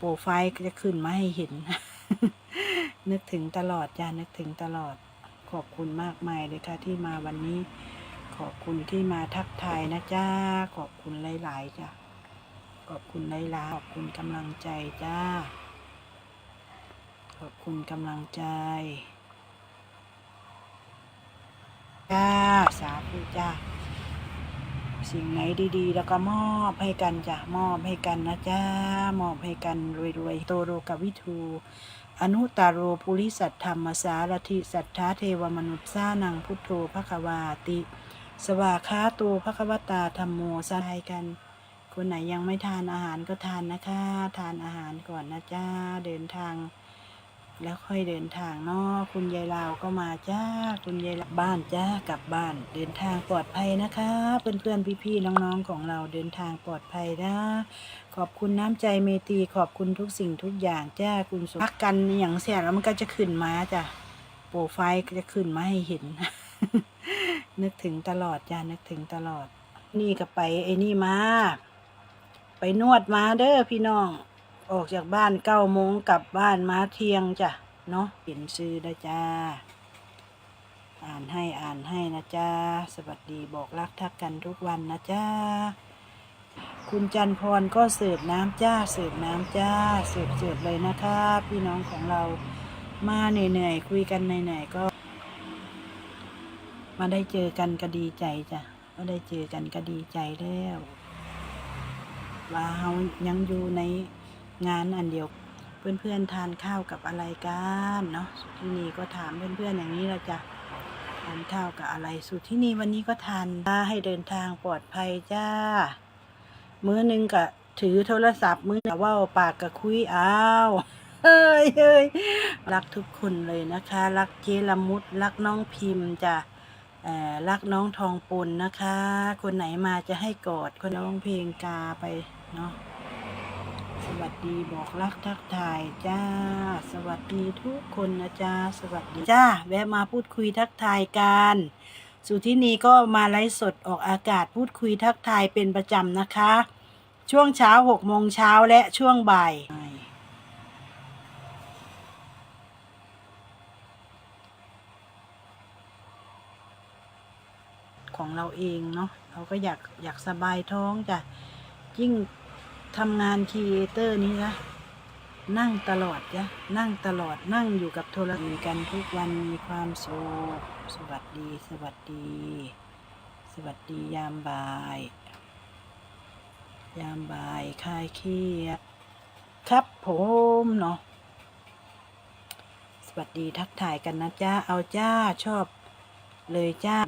โปรไฟล์ก็จะขึ้นมาให้เห็น นึกถึงตลอดจ้านึกถึงตลอด ขอบคุณมากมายเลยค่ะที่มาวันนี้ ขอบคุณที่มาทักทายนะจ้า ขอบคุณหลายๆจ้าขอบคุณหลายๆขอบคุณกำลังใจจ้า ขอบคุณกำลังใจ จ้า สาธุจ้า สิ่งไหนดีๆ แล้วก็มอบให้กันจ้ะมอบให้กันนะจ้ามอบให้กันรวยๆโตโรกวิทูอนุตารโรปุริสัทธรรมสารถิสัทธาเทวมนุษย์สานังพุทโธภควาติ สวาคาโตภควตาธรรมโมสาให้กัน คนไหนยังไม่ทานอาหารก็ทานนะคะ ทานอาหารก่อนนะจ้าเดินทาง แล้วค่อยเดินทางเนาะคุณยายลาวก็มาจ้า คุณยายลาวบ้านจ้ากลับบ้าน เดินทางปลอดภัยนะคะ เพื่อนๆพี่ๆน้องๆของเราเดินทางปลอดภัยนะขอบคุณน้ำใจเมตีขอบคุณทุกสิ่งทุกอย่างจ้าคุณสุพักกันอย่างเสียแล้วมันก็จะขึ้นมาจ้ะโปรไฟล์ก็จะขึ้นมาให้เห็น นึกถึงตลอดจ้านึกถึงตลอด นี่ก็ไปไอ้นี่มา ไปนวดมาเด้อพี่น้อง ออกจากบ้านเก้าโมงกลับบ้านมาเที่ยงจ้ะ เนาะเห็นซื้อนะจ้า อ่านให้อ่านให้นะจ้า สวัสดีบอกรักทักกันทุกวันนะจ้า คุณจันพรก็เสิร์ฟน้ำจ้า เสิร์ฟน้ำจ้า เสิร์ฟเสิร์ฟเลยนะคะ พี่น้องของเรามาเหนื่อยๆคุยกันเหนื่อยๆก็ มาได้เจอกันก็ดีใจจ้ะมาได้เจอกันก็ดีใจแล้วว่าเฮายังอยู่ใน งานอันเดียว เพื่อนๆทานข้าวกับอะไรกันเนาะสุที่นี่ก็ถามเพื่อนๆอย่างนี้ละจ้ะทานข้าวกับอะไรสุที่นี่วันนี้ก็ทานให้เดินทางปลอดภัยจ้า มื้อนึงก็ถือโทรศัพท์มื้อกับว่าปากกับคุยอ้าวเฮ้ยเฮ้ยรักทุกคนเลยนะคะ รักเจละมุดรักน้องพิมพ์จ้ะรักน้องทองปนนะคะ คนไหนมาจะให้กอดคนน้องเพลงกาไปเนาะ สวัสดีบอกรักทักทายจ้า สวัสดีทุกคนนะจ้าสวัสดีจ้าแวะมาพูดคุยทักทายกันสุที่นี้ก็มาไลฟ์สดออกอากาศพูดคุยทักทายเป็นประจำนะคะ ช่วงเช้าหกโมงเช้าและช่วงบ่ายของเราเองเนาะเราก็อยากอยากสบายท้องจ้ะยิ่ง ทำงานครีเอเตอร์นี้นะนั่งตลอดจ้ะนั่งตลอดนั่งอยู่กับโทรศัพท์กันทุกวันมีความสุขสวัสดี สวัสดี สวัสดียามบ่าย ยามบ่ายคลายเครียดครับผมเนาะสวัสดีทักทายกันนะจ้าเอาจ้าชอบเลยจ้า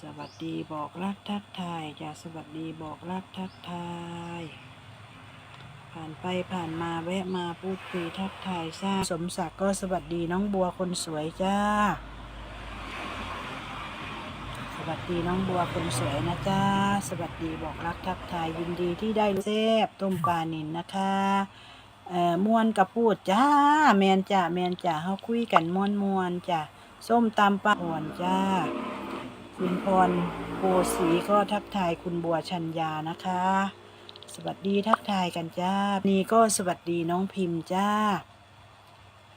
สวัสดีบอกรักทักทายจ้าสวัสดีบอกรักทักทาย ผ่านไปผ่านมาแวะมาพูดคุยทักทายซ่าสมศักดิ์ก็สวัสดีน้องบัวคนสวยจ้า สวัสดีน้องบัวคนสวยนะจ้าสวัสดีบอกรักทักทายยินดีที่ได้รู้แซ่บต้มปลานินนะคะเอ่อม่วนกระปูดจ้าแมนจ้าแมนจ้าเฮาคุยกันม่วนม่วนจ้าส้มตำปลาอ่อนจ้า คุณพรโพสีก็ทักทายคุณบัวชัญญานะคะ สวัสดีทักทายกันจ้า นี่ก็สวัสดีน้องพิมพ์จ้า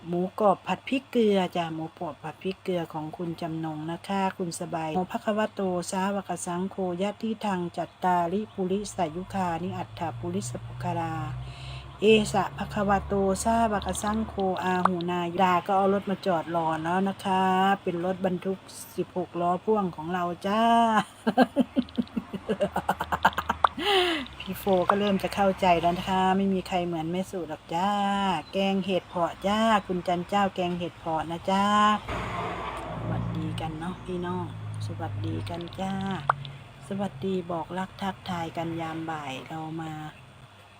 หมูกรอบผัดพริกเกลือจ้าหมูกรอบผัดพริกเกลือของคุณจำนงนะคะ คุณสบายโมภควโตสาวกสังโฆยัตทิทางจัตตาริปุริสายุคานิอัฏฐปุริสปุคารา เอสะภควโตซาบกสังโคอาหูนายดาก็เอารถมาจอดรอแล้วนะคะ เป็นรถบรรทุก 16 ล้อพ่วงของเราจ้า พี่โฟก็เริ่มจะเข้าใจแล้วนะคะ ไม่มีใครเหมือนแม่สูตรหรอกจ้า แกงเห็ดเพาะจ้า คุณจันเจ้าแกงเห็ดเพาะนะจ้า สวัสดีกันเนาะพี่น้อง สวัสดีกันจ้า สวัสดีบอกรักทักทายกันยามบ่ายเรามา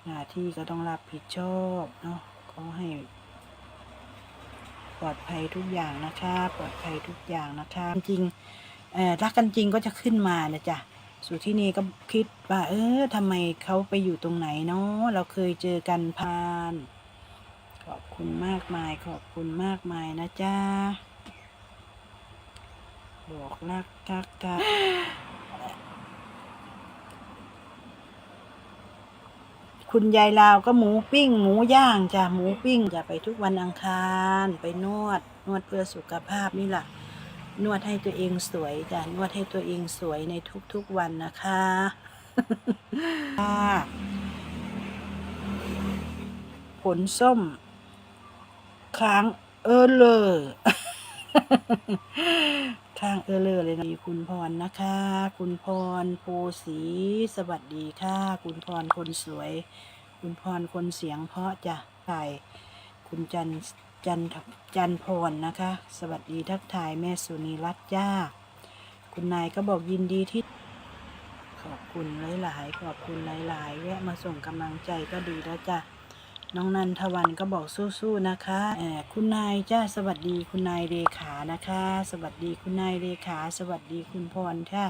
หน้าที่ก็ต้องรับผิดชอบเนาะขอให้ ปลอดภัยทุกอย่างนะคะปลอดภัยทุกอย่างนะคะจริงๆรักกันจริงก็จะขึ้นมานะจ๊ะสุที่นี่ก็คิดว่า เออทำไมเขาไปอยู่ตรงไหนเนาะเราเคยเจอกันพาน ขอบคุณมากมาย ขอบคุณมากมายนะจ๊ะบอกรักทักทา คุณยายลาวก็หมูปิ้ง หมูย่างจ้ะหมูปิ้งจะไปทุกวันอังคารไปนวด นวดเพื่อสุขภาพนี่แหละนวดให้ตัวเองสวยจ้ะนวดให้ตัวเองสวยในทุกๆวันนะคะผลส้ม ค้างเออเลอ ข้างเออเลอเลยนะคุณพรนะคะ คุณพรโพสีสวัสดีค่ะ คุณพรคนสวย คุณพรคนเสียงเพาะจ้ะถ่ายคุณจันจันจันพรนะคะ สวัสดีทักทายแม่สุนีรัตน์จ้า คุณนายก็บอกยินดีที่ ขอบคุณหลายๆขอบคุณหลายๆแวะมาส่งกำลังใจก็ดีแล้วจ้ะ น้องนันทวันก็บอกสู้ๆนะคะแอบคุณนายจ้าสวัสดีคุณนายเรขานะคะ สวัสดีคุณนายเรขา สวัสดีคุณพรค่ะ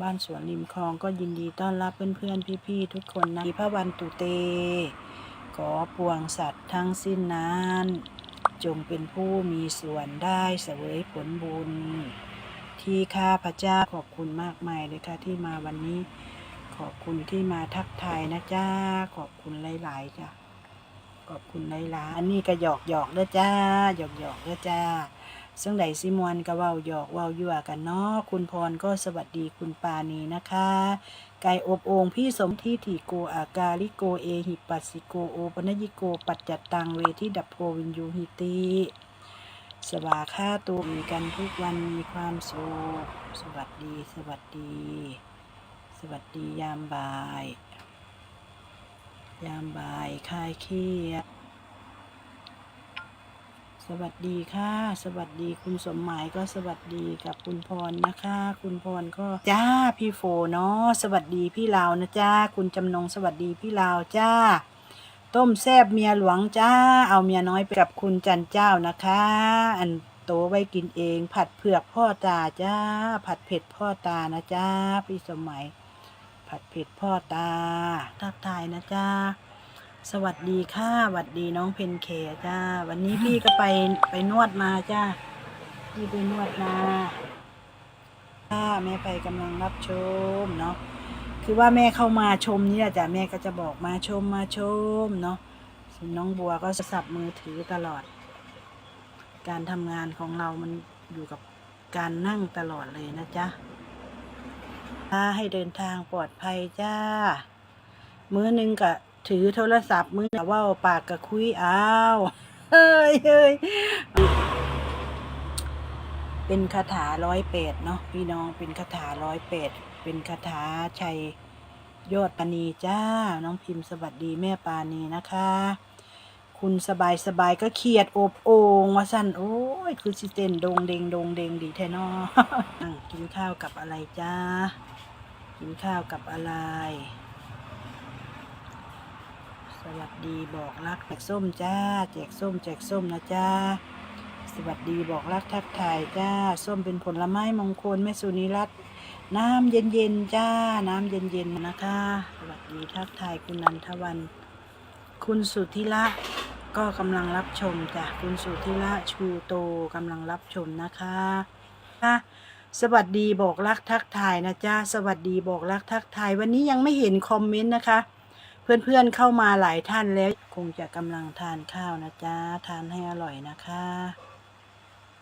บ้านสวนริมคลองก็ยินดีต้อนรับเพื่อนๆพี่ๆทุกคนนะพระวันตุเตขอปวงสัตว์ทั้งสิ้นนั้นจงเป็นผู้มีส่วนได้เสวยผลบุญ ที่ข้าพระเจ้าขอบคุณมากมายเลยค่ะที่มาวันนี้ ขอบคุณที่มาทักทายนะจ้าขอบคุณหลาย ๆ จ้ะ ขอบคุณหลายๆอันนี้ก็หยอกหยอกๆเด้อจ้าหยอกหยอกๆเด้อจ้าซึ่งใดซิมวนก็เว้าหยอกเว้ายั่วกันเนาะคุณพรก็สวัสดีคุณปานีนะคะไก่อบโองพี่สมที่ถีโกอากาลิโกเอหิปัสสิโกโอปนยิโกปัจจัตตังเวที่ดับโพวินยูหิติสวาค่าตัวมีกันทุกวันมีความสุขสวัสดี สวัสดี สวัสดียามบ่าย ยามบ่ายคลายเครียดสวัสดีค่ะ สวัสดีคุณสมหมายก็สวัสดีกับคุณพรนะคะ คุณพรก็จ้าพี่โฟเนาะสวัสดีพี่ลาวนะจ้าคุณจำนงสวัสดีพี่ลาวจ้า ต้มแซบเมียหลวงจ้า เอาเมียน้อยไปกับคุณจันเจ้านะคะ อันโตไว้กินเอง ผัดเผือกพ่อตาจ้า ผัดเผ็ดพ่อตานะจ้าพี่สมัยผัดเผ็ดพ่อตาทักทา นะจ้าสวัสดีค่ะสวัสดีน้องเพนเคจ้า วันนี้พี่ก็ไปไปนวดมาจ้าพี่ไปนวดมาค่ะแม่ไปกำลังรับชมเนาะคือว่าแม่เข้ามาชมนี่แหละจ้ะแม่ก็จะบอกมาชมมาชมเนาะส่วนน้องบัวก็สับมือถือตลอด การทำงานของเรามันอยู่กับการนั่งตลอดเลยนะจ๊ะให้เดินทางปลอดภัยจ้า มือหนึ่งก็ถือโทรศัพท์มือกับว่าปากกับคุยอ้าวเฮ้ยเฮ้ยเป็นคาถาร้อยเปดเนาะพี่น้องเป็นคาถาร้อยเปดเป็นคาถาชัยยอดปานีจ้า น้องพิมพ์สวัสดีแม่ปานีนะคะ คุณสบายสบายก็เขียดอบโองว่าสั่นโอ้ย คือสิเต้นดงเดงดงเดงดีแท้นอนั่งกินข้าวกับอะไรจ้า กินข้าวกับอะไร วัสดีบอกรักแจกส้มจ้า แจกส้ม แจกส้มนะจ้า สวัสดีบอกรักทักทายจ้า ส้มเป็นผลไม้มงคลแม่สุนิรัตน์น้ำเย็นๆจ้า น้ำเย็นๆนะคะ สวัสดีทักทายคุณนันทวัน คุณสุธิละก็กำลังรับชมจ้ะคุณสุธิละชูโตกำลังรับชมนะคะค่ะสวัสดีบอกรักทักทายนะจ้าสวัสดีบอกรักทักทาย วันนี้ยังไม่เห็นคอมเมนต์นะคะ เพื่อนๆเข้ามาหลายท่านแล้ว คงจะกำลังทานข้าวนะจ้าทานให้อร่อยนะคะ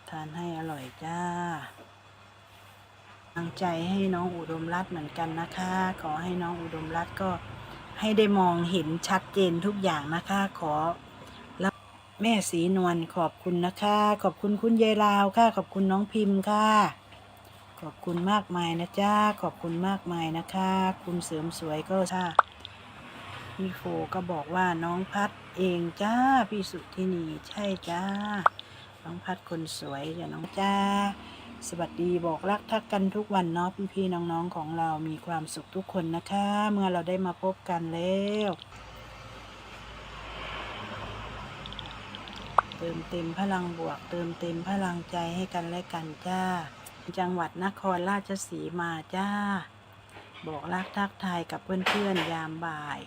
ทานให้อร่อยจ้าังใจให้น้องอุดมรัตน์เหมือนกันนะคะ ขอให้น้องอุดมรัตน์ก็ให้ได้มองเห็นชัดเจนทุกอย่างนะคะ ขอรับแม่สีนวลขอบคุณนะคะ ขอบคุณคุณยายลาวค่ะ ขอบคุณน้องพิมพ์ค่ะ ขอบคุณมากมายนะจ้าขอบคุณมากมายนะคะ คุณเสริมสวยก็ค่ะ พี่โฟก็บอกว่าน้องพัดเองจ้าพี่สุที่นี่ใช่จ้า น้องพัดคนสวยจ้ะน้องจ้า สวัสดีบอกรักทักกันทุกวันเนาะพี่ๆน้องๆของเรามีความสุขทุกคนนะคะ เมื่อเราได้มาพบกันแล้วเติมเต็มพลังบวก เติมเต็มพลังใจให้กันและกันจ้า จังหวัดนครราชสีมาจ้า บอกรักทักทายกับเพื่อนๆยามบ่าย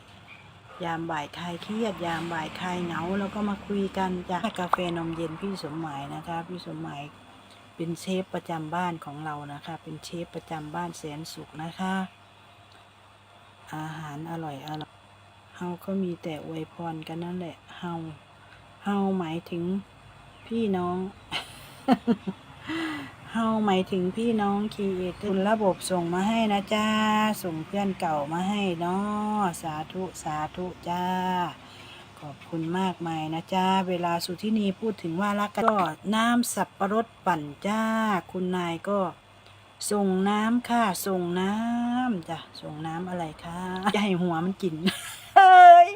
ยามบ่ายคลายเครียด ยามบ่ายคลายเหงาแล้วก็มาคุยกันจ้ากาแฟนมเย็นพี่สมหมายนะคะ พี่สมหมายเป็นเชฟประจำบ้านของเรานะคะ เป็นเชฟประจำบ้านแสนสุขนะคะ อาหารอร่อยอร่อยเฮาก็มีแต่อวยพรกันนั่นแหละเฮาเฮาหมายถึงพี่น้อง เฮาหมายถึงพี่น้องคีเอทคุณระบบส่งมาให้นะจ้า ส่งเพื่อนเก่ามาให้เนาะสาธุสาธุจ้า ขอบคุณมากมายนะจ้า เวลาสุทินีพูดถึงว่ารักก็น้ำสับประรดปั่นจ้า คุณนายก็ส่งน้ำค่ะ ส่งน้ำจ้ะ ส่งน้ำอะไรคะอย่าให้หัวมันกินเฮ้ย